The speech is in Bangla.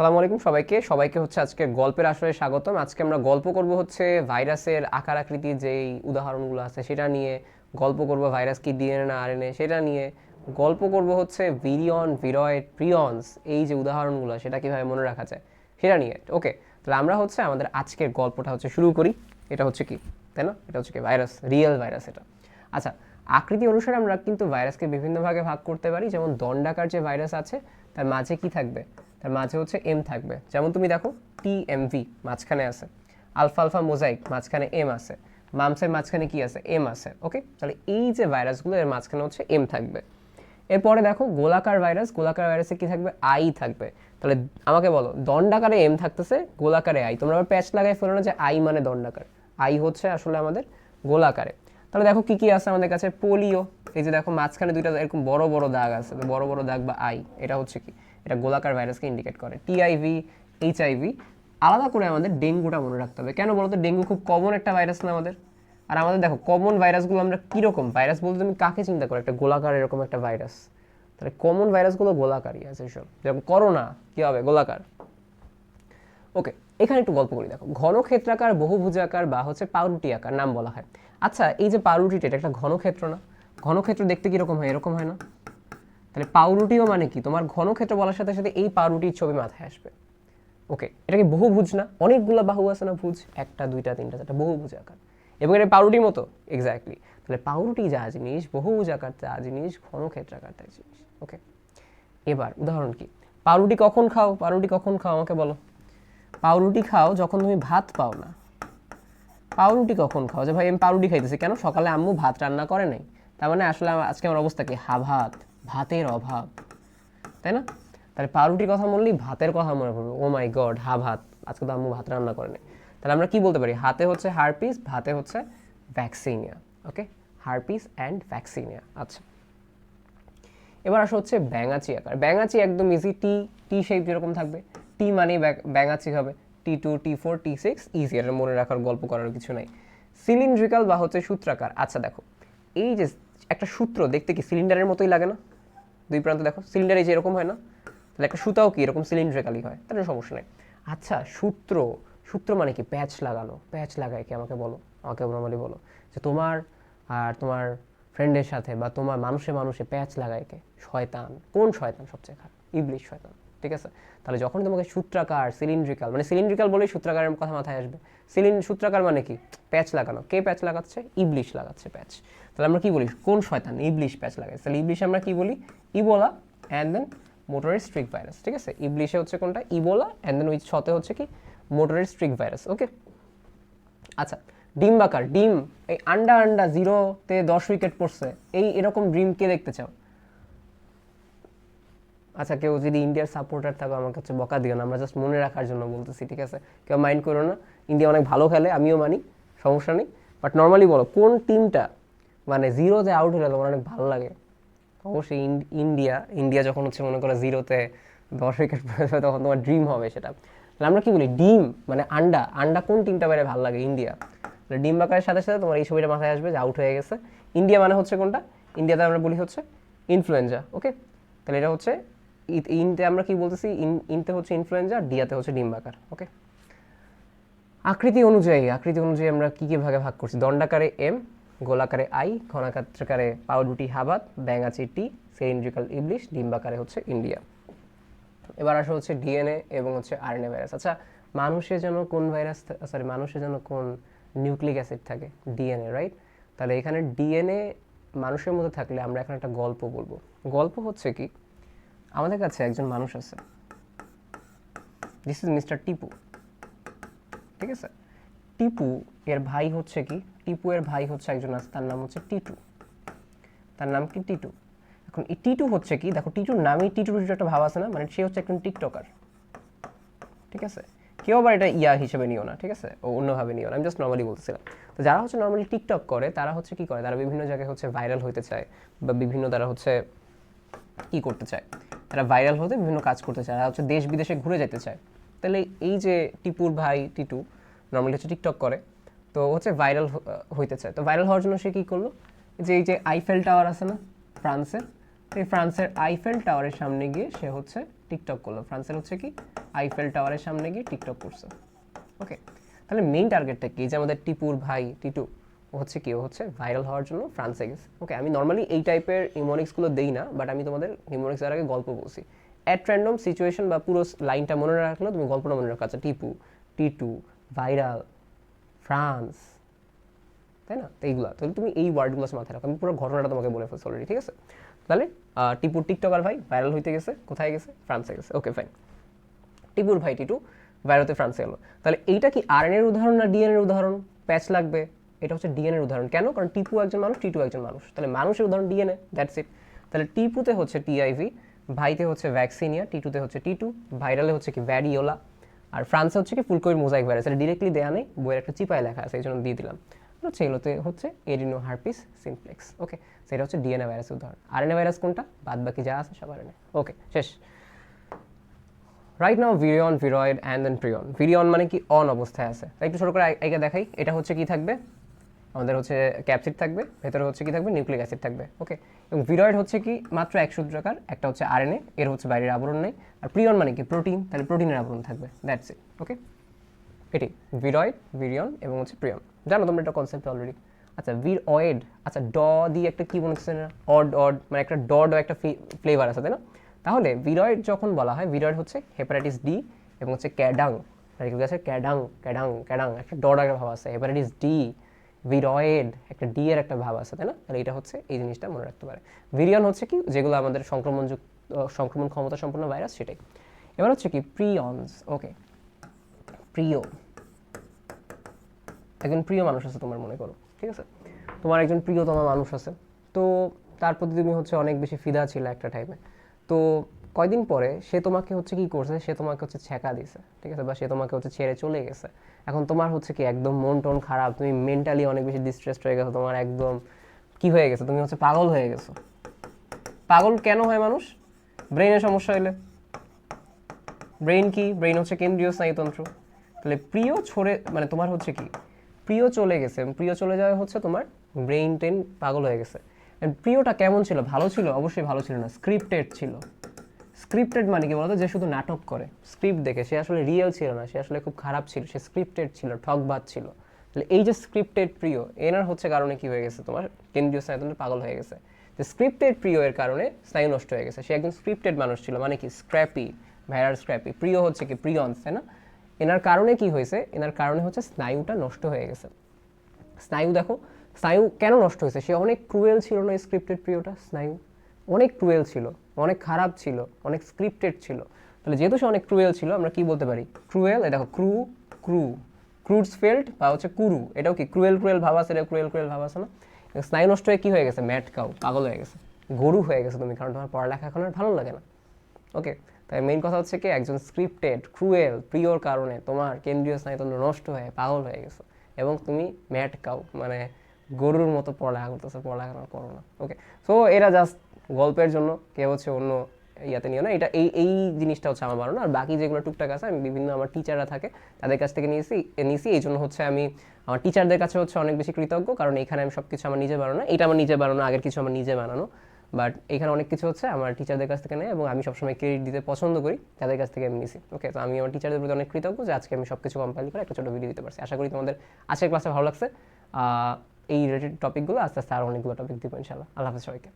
সালামু আলাইকুম সবাইকে। সবাইকে হচ্ছে আজকে গল্পের আসরে স্বাগতম। আজকে আমরা গল্প করব হচ্ছে ভাইরাসের আকার আকৃতির যেই উদাহরণগুলো আছে, সেটা নিয়ে গল্প করব ভাইরাস কি ডিএনএ না আরএনএ, সেটা নিয়ে গল্প করব হচ্ছে ভিরিয়ন, ভিরয়েড, প্রিয়ন্স, এই যে উদাহরণগুলো, সেটা কীভাবে মনে রাখা যায়, সেটা নিয়ে। ওকে, তাহলে আমরা হচ্ছে আমাদের আজকের গল্পটা হচ্ছে শুরু করি। এটা হচ্ছে কি, তাই না? এটা হচ্ছে কি, ভাইরাস, রিয়েল ভাইরাস এটা। আচ্ছা আকৃতি অনুসারে আমরা কিন্তু ভাইরাসকে বিভিন্ন ভাগে ভাগ করতে পারি। যেমন দণ্ডাকার যে ভাইরাস আছে, তার মাঝে কি থাকবে? তার মাঝে হচ্ছে এম থাকবে। যেমন তুমি দেখো টি এম ভি মাঝখানে আছে। আলফা আলফা মোজাইক মাঝখানে এম আছে। মামসের মাঝখানে কি আছে? এম আছে ওকে তাহলে এই যে ভাইরাসগুলো, এর মাঝখানে হচ্ছে এম থাকবে। এরপরে দেখো, গোলাকার ভাইরাস, গোলাকার ভাইরাসে কি থাকবে? আই থাকবে। তাহলে আমাকে বলো, দণ্ডাকারে এম থাকতেছে, গোলাকারে আই তোমরা আবার প্যাচ লাগাই ফেলো না যে আই মানে দণ্ডাকার। আই হচ্ছে আসলে আমাদের গোলাকারে। তাহলে দেখো কি কি আছে আমাদের কাছে? পোলিও। এই যে দেখো, মাঝখানে দুইটা এরকম বড় বড় দাগ আছে, বড় বড় দাগ বা আই এটা হচ্ছে কি? এটা গোলাকার ভাইরাসকে ইন্ডিকেট করে। টিআইভি এইচআইভি আলাদা করে আমাদের ডেঙ্গুটা মনে রাখতে হবে। কেন বলতো? ডেঙ্গু খুব কমন একটা ভাইরাস না আমাদের। আর আমাদের দেখো কমন ভাইরাসগুলো আমরা কীরকম? ভাইরাস বলতে তুমি কাকে চিন্তা করো? একটা গোলাকার এরকম একটা ভাইরাস তাহলে কমন ভাইরাসগুলো গোলাকারই আছে সব যেরকম করোনা কী হবে? গোলাকার। ওকে এখানে একটু গল্প করি, দেখো। ঘনক্ষেত্রাকার, বহুভুজাকার বা হচ্ছে পাউরুটি আকার নাম বলা হয়। আচ্ছা এই যে পাউরুটিটা, এটা একটা ঘনক্ষেত্র না? ঘনক্ষেত্র দেখতে কীরকম হয়? এরকম হয় না? তাহলে পাউরুটিও মানে কি? তোমার ঘনক্ষেত্র বলার সাথে সাথে এই পাউরুটির ছবি মাথায় আসবে। ওকে এটা কি বহুভুজ না? অনেকগুলো বাহু আছে না ভুজ? একটা, দুইটা, তিনটা, চারটা বহু বহুভুজ আকার। এবং এটা পাউরুটির মতো? এক্স্যাক্টলি তাহলে পাউরুটি যা জিনিস বহুভুজ আকার যা জিনিস ঘনক্ষেত্রাকার যা জিনিস। ওকে এবার উদাহরণ কি? পাউরুটি কখন খাও? পাউরুটি কখন খাও? আমাকে বলো। পাউরুটি খাও যখন তুমি ভাত পাও না। পাউরুটি কখন খাও? যে ভাই, আমি পাউরুটি খাইতেছি। কেন? সকালে আম্মু ভাত রান্না করে নাই। তার মানে আসলে আজকে আমার অবস্থা কি? হা ভাত ভাতের অভাব, তাই না? তাহলে পাউরুটির কথা বললেই ভাতের কথা মনে পড়বে। ও মাই গড হা ভাত, আজকে তো আম্মু ভাত রান্না করে নাই তাহলে আমরা কি বলতে পারি? হাতে হচ্ছে হারপিস, ভাতে হচ্ছে vaccinia okay herpes and vaccinia আচ্ছা। এবার আসা হচ্ছে ব্যাঙাচি আকার। ব্যাঙাচি একদম ইজি টি টি শেপ যেরকম থাকবে। টি মানে ব্যাঙাচি হবে। T two T four T six easy এটা মনে রাখার গল্প করার কিছু নাই। সিলিন্ড্রিক্যাল বা হচ্ছে সূত্রাকার। আচ্ছা দেখো, এই যে একটা সূত্র, দেখতে কি সিলিন্ডারের মতোই লাগে না? দুই প্রান্তে দেখো সিলিন্ডার যে এরকম হয় না, তাহলে একটা সুতাও কি, এরকম সিলিন্ড্রিক্যালি হয়, তাহলে সমস্যা নেই। আচ্ছা সূত্র সূত্র মানে কি? প্যাচ লাগানো। প্যাচ লাগায় কি? আমাকে বলো, আমাকে নর্মালি বলো। যে তোমার আর তোমার ফ্রেন্ডের সাথে বা তোমার মানুষে মানুষে প্যাচ লাগায় কে? শয়তান। কোন শয়তান সবচেয়ে খারাপ? ইবলিশ শয়তান, ঠিক আছে? তাহলে যখন তোমাকে সূত্রাকার সিলিন্ড্রিক্যাল মানে সিলিন্ড্রিক্যাল বলেই সূত্রাকারের কথা মাথায় আসবে। সিলিন সূত্রাকার মানে কি? প্যাচ লাগানো। কে প্যাচ লাগাচ্ছে? ইবলিশ লাগাচ্ছে প্যাচ। তাহলে আমরা কি বলি? কোন শয়তান ইবলিশ প্যাচ লাগাচ্ছে তাহলে ইবলিশ আমরা কি বলি? ইবোলা অ্যান্ড দেন মোটরের স্ট্রিক ভাইরাস ঠিক আছে? ইবলিশে হচ্ছে কোনটা? ইবোলা অ্যান্ড দেন ওই ছতে হচ্ছে কি? মোটরের স্ট্রিক ভাইরাস ওকে আচ্ছা ডিম্বাকার ডিম, এই আন্ডা আন্ডা জিরোতে দশ উইকেট পড়ছে, এই এরকম ড্রিম কে দেখতে চাও? আচ্ছা কেউ যদি ইন্ডিয়ার সাপোর্টার থাকো আমার কাছে বকা দিও না, আমরা জাস্ট মনে রাখার জন্য বলতেছি, ঠিক আছে? কেউ মাইন্ড করো না ইন্ডিয়া অনেক ভালো খেলে, আমিও মানি, সমস্যা নেই। বাট নর্মালি বলো, কোন টিমটা মানে জিরোতে আউট হলে তোমার অনেক ভালো লাগে। অবশ্যই ইন্ডিয়া ইন্ডিয়া যখন হচ্ছে মনে করো জিরোতে দশ উইকেট পড়েছে তখন তোমার ড্রিম হবে সেটা। তাহলে আমরা কি বলি? ডিম মানে আন্ডা। আন্ডা কোন টিমটা বাইরে ভালো লাগে? ইন্ডিয়া। ডিম বাকারের সাথে সাথে তোমার এই ছবিটা মাথায় আসবে যে আউট হয়ে গেছে। ইন্ডিয়া মানে হচ্ছে কোনটা? ইন্ডিয়াতে আমরা বলি হচ্ছে ইনফ্লুয়েঞ্জা ওকে তাহলে এটা হচ্ছে ইনতে আমরা কি বলতেছি? ইন- ইনতে হচ্ছে ইনফ্লুয়েঞ্জা ডিয়াতে হচ্ছে ডিম বাকার ওকে আকৃতি অনুযায়ী আকৃতি অনুযায়ী আমরা কি কি ভাগে ভাগ করছি? দণ্ডাকারে এম গোলাকারে আই ঘনাকাত্রাকারে পাউরুটি হাবাত, ব্যাঙাচি টি, সিলিন্ড্রিক্যাল ইবলিশ, ডিম্বাকারে হচ্ছে ইন্ডিয়া। এবার আসা হচ্ছে ডিএনএ এবং হচ্ছে আরএনএ ভাইরাস। আচ্ছা মানুষের জন্য কোন ভাইরাস সরি মানুষের জন্য কোন নিউক্লিক অ্যাসিড থাকে? ডিএনএ রাইট তাহলে এখানে ডিএনএ মানুষের মধ্যে থাকলে আমরা এখন একটা গল্প বলব। গল্প হচ্ছে কি, আমাদের কাছে একজন মানুষ আছে। দিস ইজ মিস্টার টিপু ঠিক আছে? টিপু এর ভাই হচ্ছে কি? টিপু এর ভাই হচ্ছে একজন আছে, তার নাম হচ্ছে টিটু। তার নাম কি? টিটু। এখন এই টিটু হচ্ছে কি? দেখো, টিটুর নামেই টিটু টিটু একটা ভাব আছে না? মানে সে হচ্ছে একজন টিকটকার। ঠিক আছে? কেউ আবার এটা ইয়া হিসেবে নিও না, ঠিক আছে? ও অন্যভাবে নিও না, আমি জাস্ট নর্মালি বলতেছিলাম। তো যারা হচ্ছে নর্মালি টিকটক করে, তারা হচ্ছে কি করে? তারা বিভিন্ন জায়গায় হচ্ছে ভাইরাল হতে চায়, বা বিভিন্ন তারা হচ্ছে কি করতে চায়? তারা ভাইরাল হতে বিভিন্ন কাজ করতে চায়, তারা হচ্ছে দেশ বিদেশে ঘুরে যেতে চায়। তাহলে এই যে টিপুর ভাই, টিটু নর্মালি হচ্ছে টিকটক করে। তো হচ্ছে ভাইরাল হইতে চায় তো ভাইরাল হওয়ার জন্য সে কী করল? যে এই যে আইফেল টাওয়ার আছে না, ফ্রান্সের এই ফ্রান্সের আইফেল টাওয়ারের সামনে গিয়ে সে হচ্ছে টিকটক করল। ফ্রান্সের হচ্ছে কি? আইফেল টাওয়ারের সামনে গিয়ে টিকটক করছে। ওকে তাহলে মেইন টার্গেটটা কি? যে আমাদের টিপুর ভাই টিটু হচ্ছে কি? হচ্ছে ভাইরাল হওয়ার জন্য ফ্রান্সে গেছে। ওকে আমি নর্মালি এই টাইপের ইমোনিক্সগুলো দেই না বাট আমি তোমাদের ইমোনিক্স আগে গল্প বলছি। অ্যাট র্যান্ডম সিচুয়েশন বা পুরো লাইনটা মনে রাখলে, তুমি গল্পটা মনে রাখো। আচ্ছা টিপু টিটু ভাইরাল ফ্রান্স, তাই না? তো এইগুলো। তাহলে তুমি এই ওয়ার্ডগুলো মাথায় রাখো। আমি পুরো ঘটনাটা তোমাকে বলে ফেলছি অলরেডি ঠিক আছে? তাহলে টিপুর টিকটকার ভাই ভাইরাল হইতে গেছে, কোথায় গেছে? ফ্রান্সে গেছে। ওকে ফাইন টিপুর ভাই টিটু ভাইরাতে ফ্রান্সে এলো তাহলে এইটা কি আর এর উদাহরণ না ডিএন এর উদাহরণ? প্যাচ লাগবে। এটা হচ্ছে ডিএন এর উদাহরণ। কেন? কারণ টিপু একজন মানুষ, টিটু একজন মানুষ। তাহলে মানুষের উদাহরণ ডিএনএ দ্যাটস ইট তাহলে টিপুতে হচ্ছে টিআইভি ভাইতে হচ্ছে ভ্যাকসিনিয়া টিটুতে হচ্ছে টিটু ভাইরালে হচ্ছে কি ভ্যারিওলা আর ফ্রান্সে হচ্ছে কি ফুলকোয়ের মোজাইক ভাইরাস এটা ডিরেক্টলি দেয়া নেই, বইয়ের একটা চিপায় লেখা আছে, এই জন্য দিয়ে দিলাম। হচ্ছে এগুলোতে হচ্ছে এরিনো হারপিস সিমপ্লেক্স ওকে সেটা হচ্ছে ডিএনএ ভাইরাসের উদাহরণ। আরএনএ ভাইরাস কোনটা? বাদ বাকি যা আছে, সব আরএনএ ওকে শেষ। Right now virion viroid and then prion virion মানে কি? অন অবস্থায় আছে। একটু ছোটো করে আগে দেখাই, এটা হচ্ছে কি থাকবে? আমাদের হচ্ছে ক্যাপসিড থাকবে, ভেতরে হচ্ছে কি থাকবে? নিউক্লিক অ্যাসিড থাকবে, ওকে? এবং ভিরয়েড হচ্ছে কি? মাত্র এক সূত্রাকার একটা হচ্ছে আরএনএ, এর হচ্ছে বাইরের আবরণ নেই। আর প্রিয়ন মানে কি? প্রোটিন তাহলে প্রোটিনের আবরণ থাকবে দ্যাটস ইট ওকে এটি ভিরয়েড ভিরিয়ন এবং হচ্ছে প্রিয়ন জানো তোমরা এটা কনসেপ্ট অলরেডি আচ্ছা ভির অয়েড আচ্ছা ড দিয়ে একটা কি মনে হচ্ছে না? অড অড মানে একটা ড ড একটা ফ্লেভার আছে, তাই না? তাহলে ভিরয়েড যখন বলা হয়, ভিরয়েড হচ্ছে হেপাটাইটিস ডি এবং হচ্ছে ক্যাডাং। নারিকেল ক্যাডাং ক্যাডাং ক্যাডাং, একটা ডড একটা ভাব আছে হেপাটাইটিস ডি ভিরয়েড একটা ডি এর একটা ভাব আছে, তাই না? তাহলে এটা হচ্ছে এই জিনিসটা মনে রাখতে পারে। ভিরিয়ন হচ্ছে কি? যেগুলো আমাদের সংক্রমণযুক্ত সংক্রমণ ক্ষমতা সম্পন্ন ভাইরাস সেটাই। এবার হচ্ছে কি প্রিয়নস ওকে প্রিয়। একজন প্রিয় মানুষ আছে তোমার মনে করো, ঠিক আছে? তোমার একজন প্রিয়তম মানুষ আছে। তো তার প্রতি তুমি হচ্ছে অনেক বেশি ফিদা ছিল একটা টাইমে তো কয়দিন পরে সে তোমাকে হচ্ছে কি করছে? সে তোমাকে হচ্ছে ছেঁকা দিছে, ঠিক আছে? বা সে তোমাকে হচ্ছে ছেড়ে চলে গেছে। এখন তোমার হচ্ছে কি একদম মন টন খারাপ? তুমি মেন্টালি অনেক বেশি ডিস্ট্রেসড হয়ে গেছো, তোমার একদম কি হয়ে গেছে? তুমি হচ্ছে পাগল হয়ে গেছো। পাগল কেন হয় মানুষ? ব্রেনের সমস্যা হইলে। ব্রেইন কি? ব্রেইন হচ্ছে কেন্দ্রীয় স্নায়ুতন্ত্র। তাহলে প্রিয় ছড়ে মানে তোমার হচ্ছে কি? প্রিয় চলে গেছে। প্রিয় চলে যাওয়া হচ্ছে তোমার ব্রেইন টেন পাগল হয়ে গেছে। প্রিয়টা কেমন ছিল? ভালো ছিল? অবশ্যই ভালো ছিল না। স্ক্রিপ্টেড ছিল। স্ক্রিপ্টেড মানে কি বলতো? যে শুধু নাটক করে। স্ক্রিপ্ট দেখে। সে আসলে রিয়েল ছিল না। সে আসলে খুব খারাপ ছিল। সে স্ক্রিপ্টেড ছিল ঠকবাদ ছিল। তাহলে এই যে স্ক্রিপ্টেড প্রিয়, এনার হচ্ছে কারণে কি হয়ে গেছে তোমার? কেন্দ্রীয় স্নায়ুতন্ত্র পাগল হয়ে গেছে। যে স্ক্রিপ্টেড প্রিয় এর কারণে স্নায়ু নষ্ট হয়ে গেছে। সে একজন স্ক্রিপ্টেড মানুষ ছিল। মানে কি? স্ক্র্যাপি ভ্যারার স্ক্র্যাপি প্রিয় হচ্ছে কি? প্রিয়ন্স তাই না? এনার কারণে কি হয়েছে? এনার কারণে হচ্ছে স্নায়ুটা নষ্ট হয়ে গেছে। স্নায়ু দেখো, স্নায়ু কেন নষ্ট হয়েছে? সে অনেক ক্রুয়েল ছিল না স্ক্রিপ্টেড প্রিয়টা? স্নায়ু অনেক ক্রুয়েল ছিল। অনেক খারাপ ছিল, অনেক স্ক্রিপ্টেড ছিল। তাহলে যেহেতু সে অনেক ক্রুয়েল ছিল, আমরা কি বলতে পারি? ক্রুয়েল দেখো ক্রু ক্রু ক্রুডস ফেল্ড বা হচ্ছে কুরু এটাও কি? ক্রুয়েল ক্রুয়েল ভাব এটা ক্রুয়েল ক্রুয়েল ভাব আছে না? স্নায়ু নষ্ট হয়ে কী হয়ে গেছে? ম্যাট কাউ পাগল হয়ে গেছে। গরু হয়ে গেছে তুমি, কারণ তোমার পড়ালেখা এখন আর ভালো লাগে না। ওকে তাই মেইন কথা হচ্ছে কি? একজন স্ক্রিপ্টেড ক্রুয়েল প্রিয়র কারণে তোমার কেন্দ্রীয় স্নায়ুতন্ত্র নষ্ট হয়ে, পাগল হয়ে গেছে। এবং তুমি ম্যাট কাউ মানে গরুর মতো পড়ালেখা করতেছে, পড়ালেখা করো না। ওকে সো এরা জাস্ট গল্পের জন্য কেউ হচ্ছে অন্য ইয়াতে নিও না। এটা এই এই জিনিসটা হচ্ছে আমার বানানো আর বাকি যেগুলো টুকটাক আছে, আমি বিভিন্ন আমার টিচাররা থাকে, তাদের কাছ থেকে নিয়েছি নিয়েছি। এই জন্য হচ্ছে আমি আমার টিচারদের কাছে হচ্ছে অনেক বেশি কৃতজ্ঞ। কারণ এখানে আমি সব কিছু আমার নিজে বানানো। এটা আমার নিজে বানানো, আগের কিছু আমার নিজে বানানো। বাট এখানে অনেক কিছু হচ্ছে আমার টিচারদের কাছ থেকে নেয় এবং আমি সবসময় ক্রেডিট দিতে পছন্দ করি, তাদের কাছ থেকে আমি নিছি ওকে তো আমি আমার টিচারদের প্রতি অনেক কৃতজ্ঞ যে আজকে আমি সব কিছু কম্পাইল করে একটা ছোটো ভিডিও দিতে পারছি। আশা করি তোমাদের আজকের ক্লাসে ভালো লাগছে। এই রিলেটেড টপিকগুলো আস্তে আস্তে আরও অনেকগুলো টপিক দিব ইনশাল্লাহ আল্লাহ হাফিজ সবাইকে।